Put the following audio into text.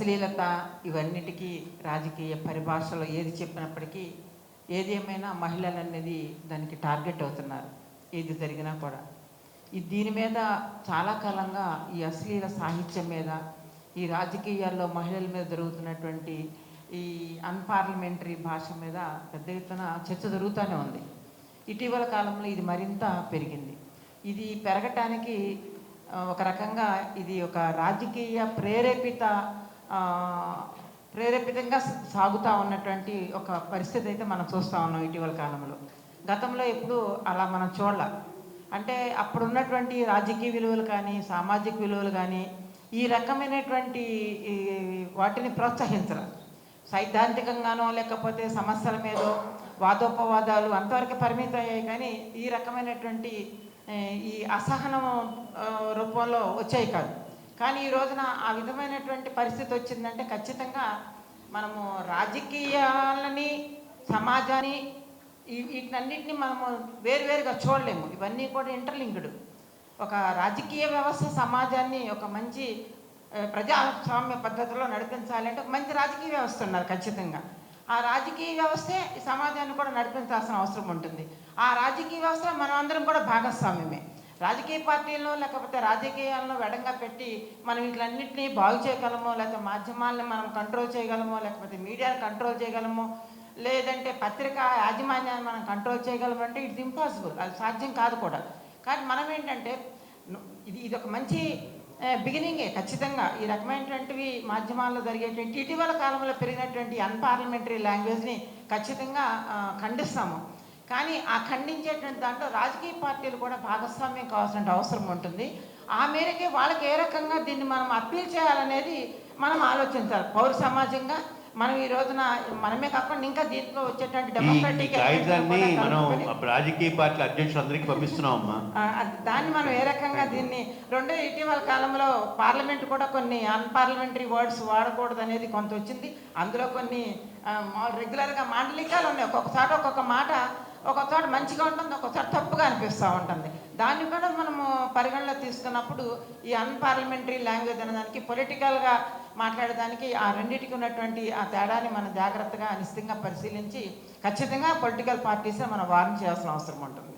అశ్లీలత ఇవన్నిటికీ రాజకీయ పరిభాషలో ఏది చెప్పినప్పటికీ ఏది ఏమైనా మహిళలు అనేది దానికి టార్గెట్ అవుతున్నారు ఏది జరిగినా కూడా. ఈ దీని మీద చాలా కాలంగా ఈ అశ్లీల సాహిత్యం మీద ఈ రాజకీయాల్లో మహిళల మీద జరుగుతున్నటువంటి ఈ అన్పార్లమెంటరీ భాష మీద పెద్ద ఎత్తున చర్చ జరుగుతూనే ఉంది. ఇటీవల కాలంలో ఇది మరింత పెరిగింది. ఇది పెరగటానికి ఒక రకంగా ఇది ఒక రాజకీయ ప్రేరేపిత ప్రేరేపితంగా సాగుతూ ఉన్నటువంటి ఒక పరిస్థితి అయితే మనం చూస్తూ ఉన్నాం ఇటీవల కాలంలో. గతంలో ఎప్పుడు అలా మనం చూడాల. అంటే అప్పుడున్నటువంటి రాజకీయ విలువలు కానీ సామాజిక విలువలు కానీ ఈ రకమైనటువంటి వాటిని ప్రోత్సహించరు? సైద్ధాంతికంగానో లేకపోతే సమస్యల మీదో వాదోపవాదాలు అంతవరకు పరిమితం అయ్యాయి కానీ ఈ రకమైనటువంటి ఈ అసహనం రూపంలో వచ్చాయి కాదు. కానీ ఈ రోజున ఆ విధమైనటువంటి పరిస్థితి వచ్చిందంటే ఖచ్చితంగా మనము రాజకీయాలని సమాజాన్ని వీటినన్నింటినీ మనము వేరువేరుగా చూడలేము. ఇవన్నీ కూడా ఇంటర్లింక్డ్ ఒక రాజకీయ వ్యవస్థ సమాజాన్ని ఒక మంచి ప్రజాస్వామ్య పద్ధతిలో నడిపించాలంటే ఒక మంచి రాజకీయ వ్యవస్థ ఉన్నారు ఖచ్చితంగా. ఆ రాజకీయ వ్యవస్థే ఈ సమాజాన్ని కూడా నడిపించాల్సిన అవసరం ఉంటుంది. ఆ రాజకీయ వ్యవస్థ మనం అందరం కూడా భాగస్వామ్యమే. రాజకీయ పార్టీల్లో లేకపోతే రాజకీయాల్లో వెడంగా పెట్టి మనం వీటిలన్నింటినీ బాగు చేయగలమో లేకపోతే మాధ్యమాలను మనం కంట్రోల్ చేయగలమో లేకపోతే మీడియాను కంట్రోల్ చేయగలమో లేదంటే పత్రికా యాజమాన్యాన్ని మనం కంట్రోల్ చేయగలము అంటే ఇట్స్ ఇంపాసిబుల్ అది సాధ్యం కాదు కూడా. కానీ మనం ఏంటంటే ఇది ఇది ఒక మంచి బిగినింగే ఖచ్చితంగా. ఈ రకమైనటువంటివి మాధ్యమాల్లో జరిగేటువంటి ఇటీవల కాలంలో పెరిగినటువంటి అన్పార్లమెంటరీ లాంగ్వేజ్ని ఖచ్చితంగా ఖండిస్తాము. కానీ ఆ ఖండించేటువంటి దాంట్లో రాజకీయ పార్టీలు కూడా భాగస్వామ్యం కావాల్సిన అవసరం ఉంటుంది. ఆ మేరకే వాళ్ళకి ఏ రకంగా దీన్ని మనం అప్పీల్ చేయాలనేది మనం ఆలోచించాలి. పౌర సమాజంగా మనం ఈ రోజున మనమే కాకుండా ఇంకా దీంట్లో వచ్చేటువంటి డెమోక్రటిక్ మనం రాజకీయ పార్టీల అధ్యక్షులందరికీ పంపిస్తున్నాం అమ్మా ఆ, అది- దాన్ని మనం ఏ రకంగా దీన్ని రెండు ఇటీవల కాలంలో పార్లమెంట్ కూడా కొన్ని అన్పార్లమెంటరీ వర్డ్స్ వాడకూడదు అనేది కొంత వచ్చింది. అందులో కొన్ని రెగ్యులర్గా మాండలికాలు ఉన్నాయి. ఒక్కొక్క చోట ఒక్కొక్క మాట ఒక చోట మంచిగా ఉంటుంది ఒక చోట తప్పుగా అనిపిస్తూ ఉంటుంది. దాన్ని కూడా మనము పరిగణలో తీసుకున్నప్పుడు ఈ అన్పార్లమెంటరీ లాంగ్వేజ్ అనేదానికి పొలిటికల్గా మాట్లాడడానికి ఆ రెండింటికి ఉన్నటువంటి ఆ తేడాని మనం జాగ్రత్తగా నిశ్చితంగా పరిశీలించి ఖచ్చితంగా పొలిటికల్ పార్టీస్ మనం వార్న్ చేయాల్సిన అవసరం ఉంటుంది.